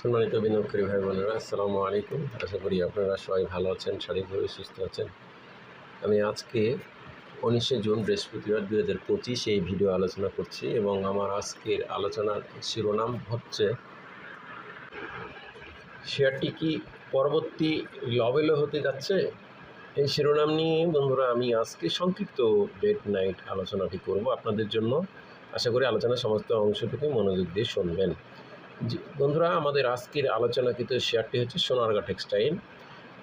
সম্মানিত বিনিয়োগকারী ভাই বোনেরা, আসসালামু আলাইকুম। আশা করি আপনারা সবাই ভালো আছেন, শারীরিকভাবে সুস্থ আছেন। আমি আজকে উনিশে জুন বৃহস্পতিবার দু হাজার পঁচিশ এই ভিডিও আলোচনা করছি এবং আমার আজকের আলোচনার শিরোনাম হচ্ছে, শেয়ারটি কি পরবর্তী লবেলে হতে যাচ্ছে? এই শিরোনাম নিয়ে বন্ধুরা, আমি আজকে সংক্ষিপ্ত ডেট নাইট আলোচনাটি করব। আপনাদের জন্য আশা করি আলোচনার সমস্ত অংশটুকু মনোযোগ দিয়ে শুনবেন। বন্ধুরা, আমাদের আজকের আলোচনাকৃত শেয়ারটি হচ্ছে সোনারগা টেক্সটাইল।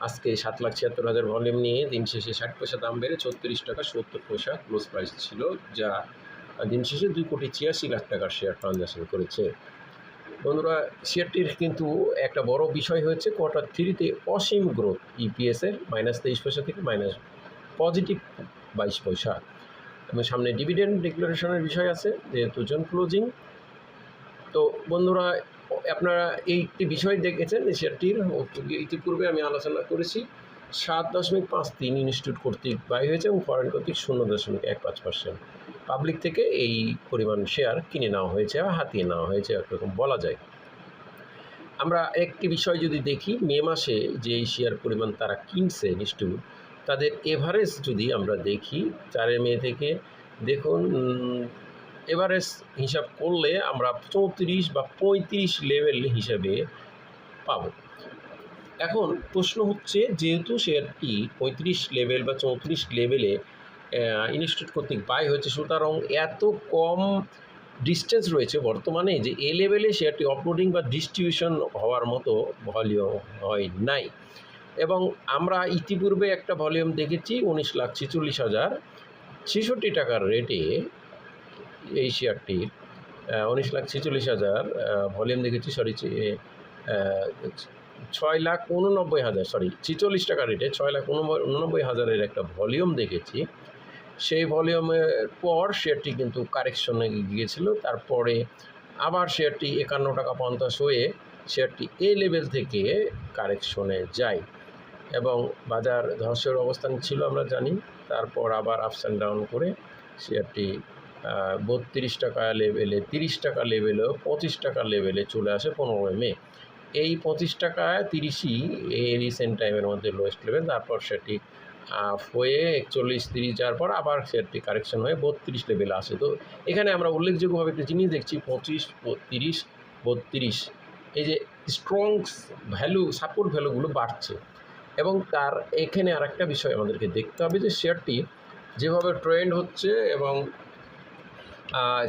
আজকে সাত লাখ ছিয়াত্তর হাজার ভলিউম নিয়ে দিন শেষে ষাট পয়সা দাম বেড়ে ছত্রিশ টাকা সত্তর পয়সা ক্লোজ প্রাইস ছিল, যা দিন শেষে দুই কোটি ছিয়াশি লাখ টাকার শেয়ার ট্রানজাকশন করেছে। বন্ধুরা, শেয়ারটির কিন্তু একটা বড় বিষয় হয়েছে কোয়ার্টার থ্রিতে অসীম গ্রোথ ইপিএসের মাইনাস তেইশ পয়সা থেকে মাইনাস পজিটিভ বাইশ পয়সা। এবং সামনে ডিভিডেন্ড ডিক্লারেশনের বিষয় আছে, যেহেতু জন ক্লোজিং তো বন্ধুরা, আপনারা এইটি বিষয় দেখেছেন যে শেয়ারটির ইতিপূর্বে আমি আলোচনা করেছি। সাত দশমিক পাঁচ তিন ইনস্টিটিউট কর্তৃক ব্যয় হয়েছে এবং ফরেন কর্তৃক শূন্য দশমিক এক পাঁচ পার্সেন্ট পাবলিক থেকে এই পরিমাণ শেয়ার কিনে নেওয়া হয়েছে বা হাতিয়ে নেওয়া হয়েছে, একরকম বলা যায়। আমরা একটি বিষয় যদি দেখি, মে মাসে যে শেয়ার পরিমাণ তারা কিনছে ইনস্টিটিউট, তাদের এভারেজ যদি আমরা দেখি, চারে মে থেকে, দেখুন এভারেজ হিসাব করলে আমরা চৌত্রিশ বা পঁয়ত্রিশ লেভেল হিসাবে পাব। এখন প্রশ্ন হচ্ছে, যেহেতু শেয়ারটি পঁয়ত্রিশ লেভেল বা চৌত্রিশ লেভেলে ইনস্টিটিউট কর্তৃক বাই হয়েছে, সুতরাং এত কম ডিস্টেন্স রয়েছে বর্তমানে যে এ লেভেলে শেয়ারটি অপলোডিং বা ডিস্ট্রিবিউশন হওয়ার মতো ভলিউম হয় নাই। এবং আমরা ইতিপূর্বে একটা ভলিউম দেখেছি, উনিশ লাখ ছেচল্লিশ হাজার ছেষট্টি টাকার রেটে এই শেয়ারটির উনিশ লাখ ছেচল্লিশ হাজার ভলিউম দেখেছি সরি ছয় লাখ উননব্বই হাজার সরি ছেচল্লিশ টাকা রেটে ছয় লাখ উননব্বই হাজারের একটা ভলিউম দেখেছি। সেই ভলিউমের পর শেয়ারটি কিন্তু কারেকশনে গিয়েছিল, তারপরে আবার শেয়ারটি একান্ন টাকা পঞ্চাশ হয়ে শেয়ারটি এ লেভেল থেকে কারেকশনে যায় এবং বাজার ধসের অবস্থান ছিল আমরা জানি, তারপর আবার আপস অ্যান্ড ডাউন করে শেয়ারটি বত্রিশ টাকা লেভেলে, তিরিশ টাকা লেভেলেও পঁচিশ টাকা লেভেলে চলে আসে পনেরোই মে। এই পঁচিশ টাকা তিরিশই এই রিসেন্ট টাইমের মধ্যে লোয়েস্ট লেভেল তারপর সেটি হয়ে একচল্লিশ, তিরিশ যাওয়ার পর আবার সেটি কারেকশন হয়ে বত্রিশ লেভেলে আসে। তো এখানে আমরা উল্লেখযোগ্যভাবে একটা জিনিস দেখছি, পঁচিশ, তিরিশ, বত্রিশ, এই যে স্ট্রং ভ্যালু সাপোর্ট ভ্যালুগুলো বাড়ছে। এবং তার এখানে আর একটা বিষয় আমাদেরকে দেখতে হবে যে শেয়ারটি যেভাবে ট্রেন্ড হচ্ছে এবং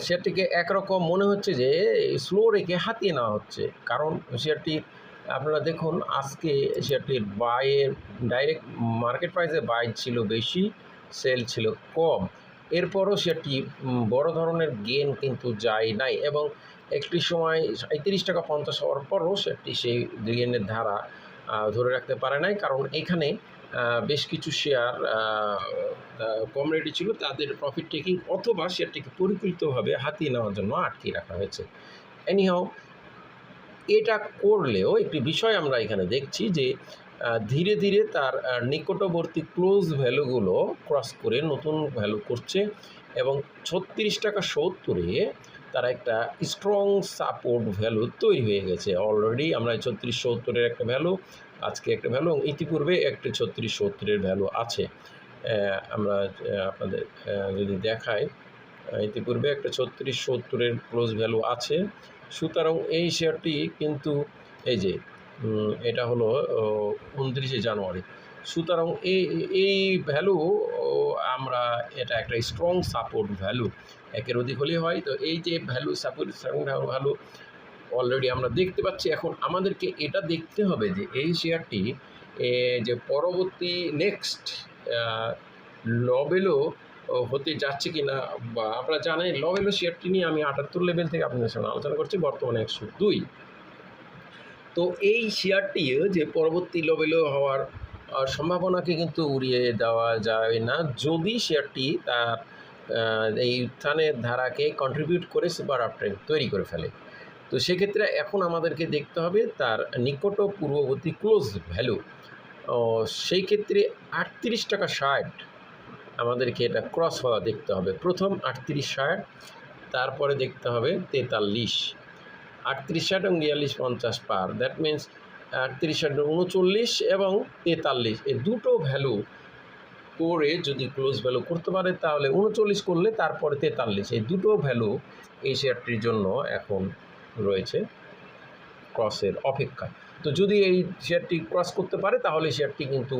শেয়ারটিকে একরকম মনে হচ্ছে যে স্লো রেখে হাতিয়ে নেওয়া হচ্ছে। কারণ শেয়ারটি, আপনারা দেখুন, আজকে শেয়ারটির বাইয়ের ডাইরেক্ট মার্কেট প্রাইসে বাই ছিল বেশি, সেল ছিল কম। এরপরও শেয়ারটি বড় ধরনের গেন কিন্তু যায় নাই এবং একটি সময় সাঁত্রিশ টাকা পঞ্চাশ হওয়ার পরও শেয়ারটি সেই গেনের ধারা ধরে রাখতে পারে নাই। কারণ এখানে বেশ কিছু শেয়ার কম ছিল। তাদের প্রফিট টেকিং অথবা শেয়ারটিকে পরিকল্পিতভাবে হাতিয়ে নেওয়ার জন্য আটকে রাখা হয়েছে। এনিহাও এটা করলেও একটি বিষয় আমরা এখানে দেখছি যে ধীরে ধীরে তার নিকটবর্তী ক্লোজ ভ্যালুগুলো ক্রস করে নতুন ভ্যালু করছে এবং ছত্রিশ টাকা সত্তরে তারা একটা স্ট্রং সাপোর্ট ভ্যালু তৈরি হয়ে গেছে। অলরেডি আমরা ছত্রিশ সত্তরের একটা ভ্যালু আজকে একটা ভ্যালু এবং ইতিপূর্বে একটা ছত্রিশ সত্তরের ভ্যালু আছে। আমরা আপনাদের যদি দেখাই ইতিপূর্বে একটা ছত্রিশ সত্তরের ক্লোজ ভ্যালু আছে। সুতরাং এই শেয়ারটি কিন্তু এই যে এটা হলো উনত্রিশে জানুয়ারি। সুতরাং এই এই ভ্যালু আমরা এটা একটা স্ট্রং সাপোর্ট ভ্যালু একের অধিক হলে হয়। তো এই যে value support strong value already আমরা দেখতে পাচ্ছি। এখন আমাদেরকে এটা দেখতে হবে যে এই শেয়ারটি যে পরবর্তী নেক্সট লবেলও হতে যাচ্ছে কি না বা আপনারা জানেন লবেলো শেয়ারটি নিয়ে আমি আটাত্তর লেভেল থেকে আপনাদের সঙ্গে আলোচনা করছি, বর্তমানে একশো দুই। তো এই শেয়ারটি যে পরবর্তী লবেলো হওয়ার সম্ভাবনাকে কিন্তু উড়িয়ে দেওয়া যায় না। যদি শেয়ারটি তার এই উত্থানের ধারাকে কন্ট্রিবিউট করে সুপার আপট্রেন্ড তৈরি করে ফেলে। তো সেক্ষেত্রে এখন আমাদেরকে দেখতে হবে তার নিকট পূর্ববর্তী ক্লোজ ভ্যালু। সেই ক্ষেত্রে আটত্রিশ টাকা ষাট আমাদেরকে এটা ক্রস হওয়া দেখতে হবে। প্রথম আটত্রিশ ষাট, তারপরে দেখতে হবে তেতাল্লিশ। আটত্রিশ ষাট এবং বিয়াল্লিশ পঞ্চাশ পার। দ্যাট মিন্স আটত্রিশ ষাট উনচল্লিশ এবং তেতাল্লিশ। এই দুটো ভ্যালু করে যদি ক্লোজ ভ্যালু করতে পারে তাহলে উনচল্লিশ করলে তারপরে তেতাল্লিশ। এই দুটো ভ্যালু এই শেয়ারটির জন্য এখন রয়েছে ক্রসের অপেক্ষা তো যদি এই শেয়ারটি ক্রস করতে পারে, তাহলে শেয়ারটি কিন্তু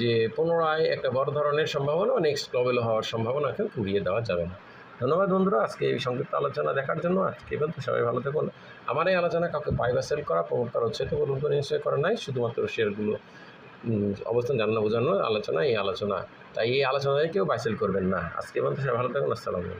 যে পুনরায় একটা বড় ধরনের সম্ভাবনা নেক্সট লেভেল হওয়ার সম্ভাবনাকে ঘুরিয়ে দেওয়া যাবে না। ধন্যবাদ বন্ধুরা, আজকে এই সংক্ষিপ্ত আলোচনা দেখার জন্য আজকে এবং সবাই ভালো থাকুন। আমার এই আলোচনা কাউকে বাই বা সেল করা প্রমোট করা হচ্ছে তো বলুন করে নিশ্চয় করা নাই, শুধুমাত্র শেয়ারগুলো অবস্থান জানানো বোঝানোর আলোচনা, এই আলোচনা। তাই এই আলোচনায় কেউ বাই সেল করবেন না। আজকে এবং সবাই ভালো থাকুন, আসসালামু